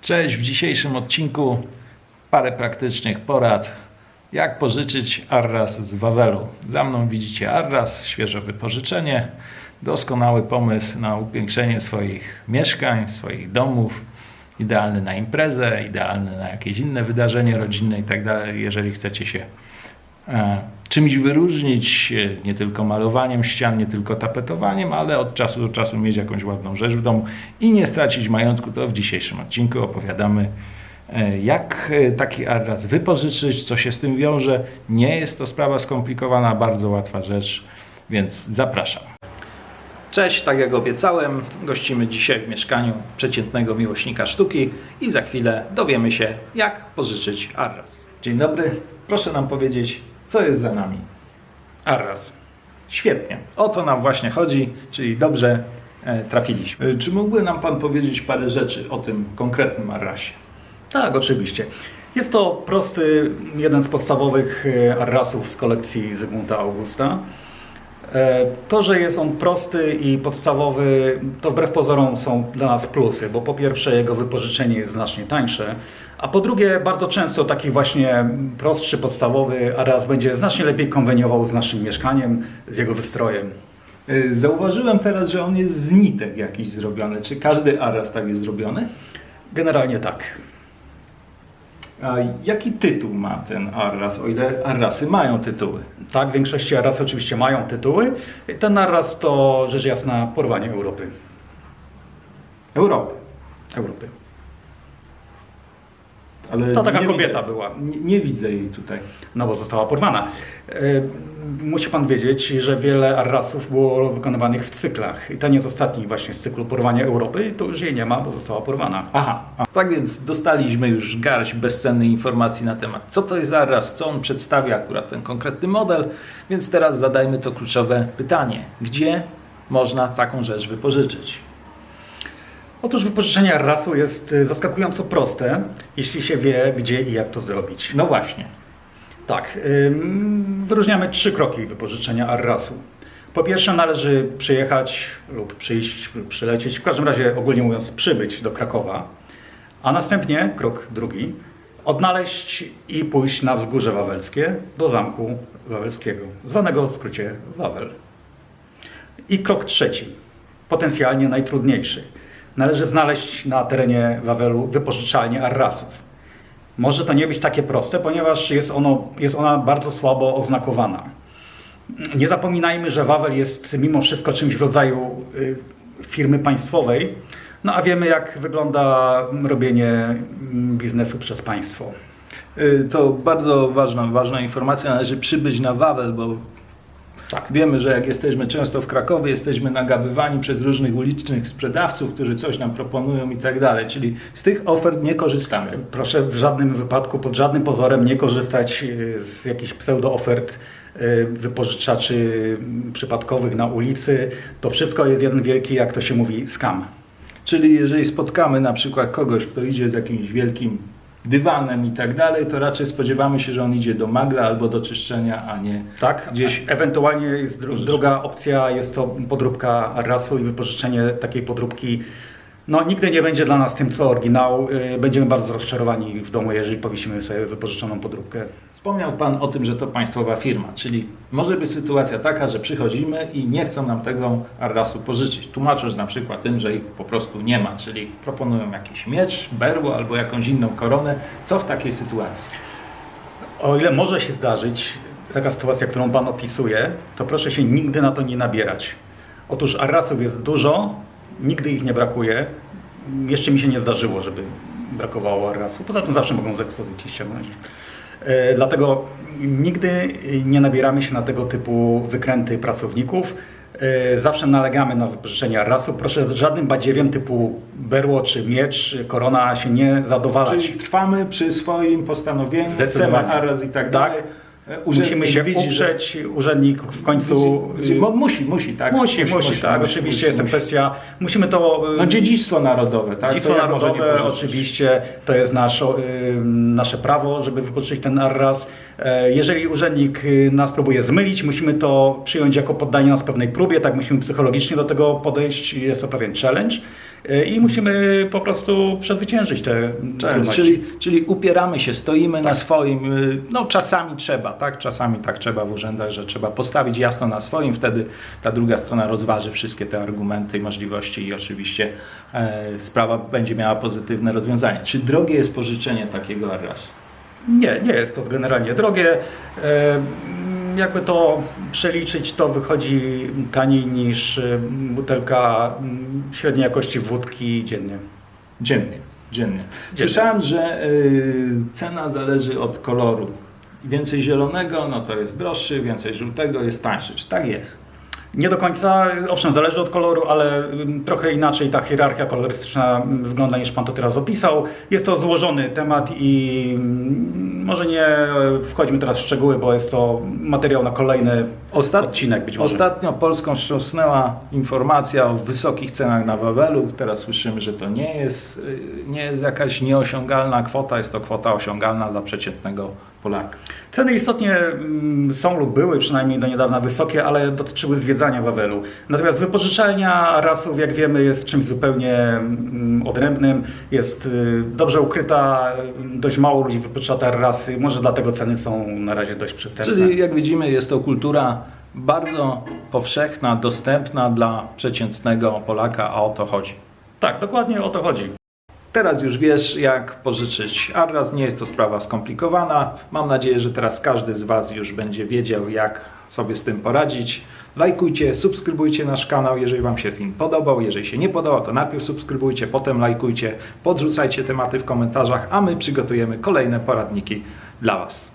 Cześć, w dzisiejszym odcinku parę praktycznych porad, jak pożyczyć Arras z Wawelu. Za mną widzicie Arras, świeże wypożyczenie, doskonały pomysł na upiększenie swoich mieszkań, swoich domów, idealny na imprezę, idealny na jakieś inne wydarzenie rodzinne itd., jeżeli chcecie się e, czymś wyróżnić, e, nie tylko malowaniem ścian, nie tylko tapetowaniem, ale od czasu do czasu mieć jakąś ładną rzecz w domu i nie stracić majątku, to w dzisiejszym odcinku opowiadamy, e, jak e, taki arras wypożyczyć, co się z tym wiąże. Nie jest to sprawa skomplikowana, bardzo łatwa rzecz, więc zapraszam. Cześć, tak jak obiecałem, gościmy dzisiaj w mieszkaniu przeciętnego miłośnika sztuki i za chwilę dowiemy się, jak pożyczyć Arras. Dzień dobry, proszę nam powiedzieć, co jest za nami. Arras. Świetnie, o to nam właśnie chodzi, czyli dobrze e, trafiliśmy. E, Czy mógłby nam Pan powiedzieć parę rzeczy o tym konkretnym Arrasie? Tak, oczywiście. Jest to prosty, jeden z podstawowych e, arrasów z kolekcji Zygmunta Augusta. E, To, że jest on prosty i podstawowy, to wbrew pozorom są dla nas plusy, bo po pierwsze jego wypożyczenie jest znacznie tańsze, a po drugie bardzo często taki właśnie prostszy, podstawowy arras będzie znacznie lepiej konweniował z naszym mieszkaniem, z jego wystrojem. E, Zauważyłem teraz, że on jest z nitek jakiś zrobiony. Czy każdy Arras tak jest zrobiony? Generalnie tak. A jaki tytuł ma ten Arras, o ile Arrasy mają tytuły? Tak, w większości arrasy oczywiście mają tytuły. Ten arras to rzecz jasna porwanie Europy. Europy. Europy. Ale To taka kobieta widzę, była. Nie, nie widzę jej tutaj. No bo została porwana. E, Musi pan wiedzieć, że wiele arrasów było wykonywanych w cyklach. I ten jest ostatni właśnie z cyklu porwania Europy. To już jej nie ma, bo została porwana. Aha, a, tak więc dostaliśmy już garść bezcennej informacji na temat, co to jest Arras, co on przedstawia, akurat ten konkretny model, więc teraz zadajmy to kluczowe pytanie. Gdzie można taką rzecz wypożyczyć? Otóż wypożyczenie arrasu jest e, zaskakująco proste, jeśli się wie, gdzie i jak to zrobić. No właśnie. Tak, wyróżniamy trzy kroki wypożyczenia arrasu. Po pierwsze należy przyjechać lub przyjść, przylecieć, w każdym razie ogólnie mówiąc przybyć do Krakowa, a następnie krok drugi, odnaleźć i pójść na wzgórze wawelskie do zamku wawelskiego, zwanego w skrócie Wawel. I krok trzeci, potencjalnie najtrudniejszy. Należy znaleźć na terenie Wawelu wypożyczalnię arrasów. Może to nie być takie proste, ponieważ jest, ono, jest ona bardzo słabo oznakowana. Nie zapominajmy, że Wawel jest mimo wszystko czymś w rodzaju y, firmy państwowej, no a wiemy jak wygląda robienie mm, biznesu przez państwo. Y, To bardzo ważna, ważna informacja. Należy przybyć na Wawel, bo Tak. wiemy, że jak jesteśmy często w Krakowie, jesteśmy nagabywani przez różnych ulicznych sprzedawców, którzy coś nam proponują i tak dalej. Czyli z tych ofert nie korzystamy. Proszę w żadnym wypadku, pod żadnym pozorem nie korzystać y, z jakichś pseudo-ofert y, wypożyczaczy mm, przypadkowych na ulicy. To wszystko jest jeden wielki, jak to się mówi, skam. Czyli jeżeli spotkamy na przykład kogoś, kto idzie z jakimś wielkim dywanem i tak dalej, to raczej spodziewamy się, że on idzie do magla albo do czyszczenia, a nie Tak, gdzieś. ewentualnie jest dru- druga opcja, jest to podróbka rasu i wypożyczenie takiej podróbki. No nigdy nie będzie dla nas tym co oryginał. Y, Będziemy bardzo rozczarowani w domu, jeżeli powiesimy sobie wypożyczoną podróbkę. Wspomniał Pan o tym, że to państwowa firma, czyli może być sytuacja taka, że przychodzimy i nie chcą nam tego arrasu pożyczyć, tłumacząc na przykład tym, że ich po prostu nie ma, czyli proponują jakiś miecz, berło albo jakąś inną koronę. Co w takiej sytuacji? O ile może się zdarzyć taka sytuacja, którą Pan opisuje, to proszę się nigdy na to nie nabierać. Otóż arrasów jest dużo, nigdy ich nie brakuje. Jeszcze mi się nie zdarzyło, żeby brakowało arrasu. Poza tym zawsze mogą z ekspozycji ściągnąć. E, Dlatego nigdy nie nabieramy się na tego typu wykręty pracowników. E, Zawsze nalegamy na wypożyczenie arrasu. Proszę z żadnym badziewiem typu berło czy miecz, korona się nie zadowalać. Czyli trwamy przy swoim postanowieniu, chcemy arras i tak Tak. dalej. Musimy się widzi, że- uprzeć, urzędnik w końcu... Mo- Musi, musi, tak? Musi, musi, tak. musi, Oczywiście musi, jest musi. kwestia. Musimy to. y, No dziedzictwo narodowe, tak? Dziedzictwo nie narodowe, oczywiście, to jest nasze, y, nasze prawo, żeby wypożyczyć ten arras. E, Jeżeli urzędnik y, nas próbuje zmylić, musimy to przyjąć jako poddanie nas pewnej próbie, tak musimy psychologicznie do tego podejść, jest to pewien challenge i musimy po prostu przezwyciężyć te trudności. czyli, czyli upieramy się, stoimy na swoim, y, no czasami trzeba, tak? Czasami tak trzeba w urzędach, że trzeba postawić jasno na swoim, wtedy ta druga strona rozważy wszystkie te argumenty i możliwości i oczywiście e, sprawa będzie miała pozytywne rozwiązanie. Czy drogie jest pożyczenie takiego arrasu? Nie, nie jest to generalnie drogie. Jakby to przeliczyć, to wychodzi taniej niż e, butelka mm, średniej jakości wódki dziennie. Dziennie, dziennie. Słyszałem, że y, cena zależy od koloru. Więcej zielonego, no to jest droższy, więcej żółtego jest tańszy. Czy tak jest? Nie do końca, owszem, zależy od koloru, ale mm, trochę inaczej ta hierarchia kolorystyczna mm, wygląda niż Pan to teraz opisał. Jest to złożony temat i mm, może nie wchodźmy teraz w szczegóły, bo jest to materiał na kolejny odcinek być może. Ostatnio Polską wstrząsnęła informacja o wysokich cenach na Wawelu. Teraz słyszymy, że to nie jest, y, nie jest jakaś nieosiągalna kwota, jest to kwota osiągalna dla przeciętnego Ceny istotnie mm, są lub były przynajmniej do niedawna wysokie, ale dotyczyły zwiedzania Wawelu. Natomiast wypożyczalnia rasów, jak wiemy, jest czymś zupełnie mm, odrębnym. Jest y, dobrze ukryta, y, dość mało ludzi wypożycza te rasy. Może dlatego ceny są na razie dość przystępne. Czyli jak widzimy jest to kultura bardzo powszechna, dostępna dla przeciętnego Polaka, a o to chodzi. Tak, dokładnie o to chodzi. Teraz już wiesz, jak pożyczyć Arras. Nie jest to sprawa skomplikowana. Mam nadzieję, że teraz każdy z Was już będzie wiedział, jak sobie z tym poradzić. Lajkujcie, subskrybujcie nasz kanał, jeżeli Wam się film podobał. Jeżeli się nie podobał, to najpierw subskrybujcie, potem lajkujcie, podrzucajcie tematy w komentarzach, a my przygotujemy kolejne poradniki dla Was.